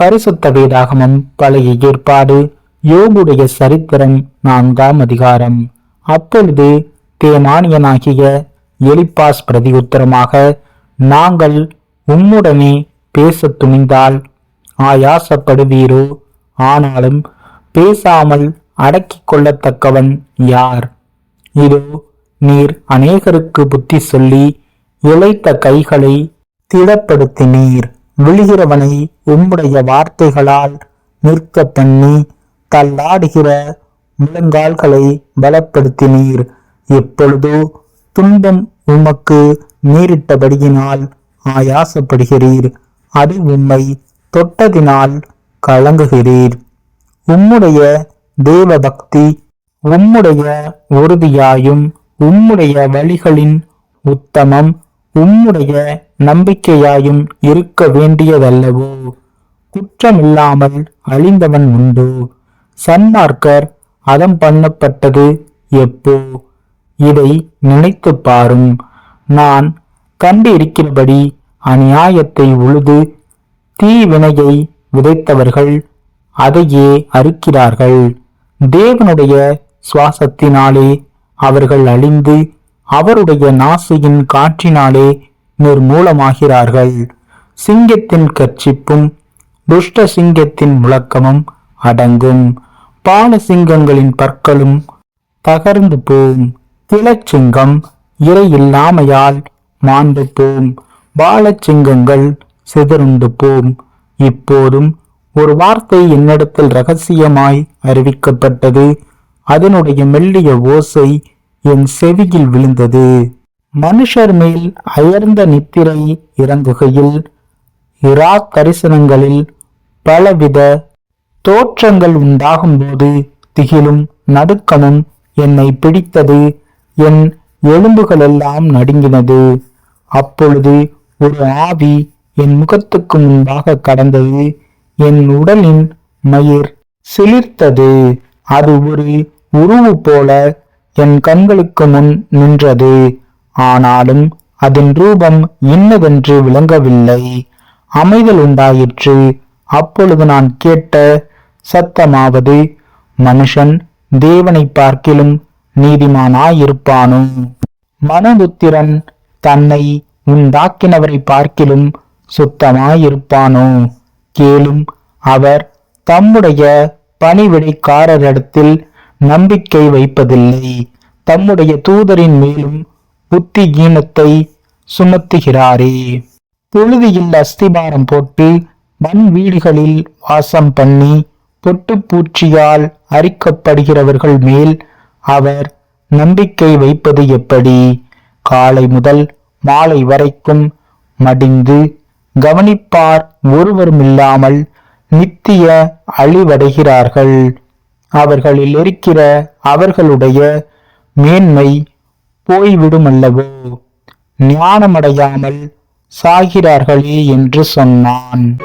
பரிசுத்த வேதாகமம் பழைய ஏற்பாடு யோபுடைய சரித்திரம் நான்காம் அதிகாரம். அப்பொழுது தேமானியனாகிய எலிப்பாஸ் பிரதியுத்தரமாக நாங்கள் உம்முடனே பேசத் துணிந்தால் ஆயாசப்படுவீரோ? ஆனாலும் பேசாமல் அடக்கிக் கொள்ளத்தக்கவன் யார்? இதோ நீர் அநேகருக்கு புத்தி சொல்லி இளைத்த கைகளை திடப்படுத்தினீர். விழுகிறவனை உம்முடைய வார்த்தைகளால் நிற்க பண்ணி தள்ளாடுகிற முழங்கால்களை பலப்படுத்தினீர். எப்பொழுதோ துன்பம் உமக்கு நேரிட்டபடியினால் ஆயாசப்படுகிறீர். அது உம்மை தொட்டதினால் கலங்குகிறீர். உம்முடைய தேவ பக்தி உம்முடைய உறுதியாயும் உம்முடைய வழிகளின் உத்தமம் உம்முடைய நம்பிக்கையாயும் இருக்க வேண்டியதல்லவோ? குற்றமில்லாமல் அழிந்தவன் உண்டு? சன்மார்க்கர் அதம் பண்ணப்பட்டது எப்போ? இதை நினைத்துப் பாரும். நான் கண்டிருக்கிறபடி அநியாயத்தை உழுது தீவினையை விதைத்தவர்கள் அதையே அறுக்கிறார்கள். தேவனுடைய சுவாசத்தினாலே அவர்கள் அழிந்து அவருடைய நாசியின் காற்றினாலே நிர்மூலமாகிறார்கள். சிங்கத்தின் கர்ச்சிப்பும் துஷ்ட சிங்கத்தின் முழக்கமும் அடங்கும். பால சிங்கங்களின் பற்களும் தகர்ந்து போம். திலச்சிங்கம் இறை இல்லாமையால் மாண்டு போம். பாலச்சிங்கங்கள் சிதறுண்டு போம். இப்போதும் ஒரு வார்த்தை என்னிடத்தில் ரகசியமாய் அறிவிக்கப்பட்டது. அதனுடைய மெல்லிய ஓசை என் செவியில் விழுந்தது. மனுஷர் மேல் அயர்ந்த நித்திரை இறங்குகையில் இரா தரிசனங்களில் பலவித தோற்றங்கள் உண்டாகும்போது திகிலும் நடுக்கமும் என்னை பிடித்தது. என் எலும்புகளெல்லாம் நடுங்கினது. அப்பொழுது ஒரு ஆவி என் முகத்துக்கு முன்பாக கடந்தது. என் உடலின் மயிர் சிலிர்த்தது. அது ஒரு உருவு போல என் கண்களுக்கு முன் நின்றது. ஆனாலும் அதன் ரூபம் என்னவென்று விளங்கவில்லை. அமைதல் உண்டாயிற்று. அப்பொழுது நான் கேட்ட சத்தமாவது மனுஷன் தேவனை பார்க்கிலும் நீதிமானாயிருப்பானோ? மனபுத்திரன் தன்னை உண்டாக்கினவரை பார்க்கிலும் சுத்தமாயிருப்பானோ? கேளும் அவர் தம்முடைய பணிவிடைக்காரரிடத்தில் நம்பிக்கை வைப்பதில்லை. தம்முடைய தூதரின் மேலும் புத்திகீனத்தை சுமத்துகிறாரே. புழுதியில் அஸ்திபாரம் போட்டு மண் வீடுகளில் வாசம் பண்ணி பொட்டுப்பூச்சியால் அரிக்கப்படுகிறவர்கள் மேல் அவர் நம்பிக்கை வைப்பது எப்படி? காலை முதல் மாலை வரைக்கும் மடிந்து கவனிப்பார் ஒருவருமில்லாமல் நித்திய அழிவடைகிறார்கள். அவர்களில் இருக்கிற அவர்களுடைய மேன்மை போய்விடுமல்லவோ? ஞானமடையாமல் சாகிறார்களே என்று சொன்னான்.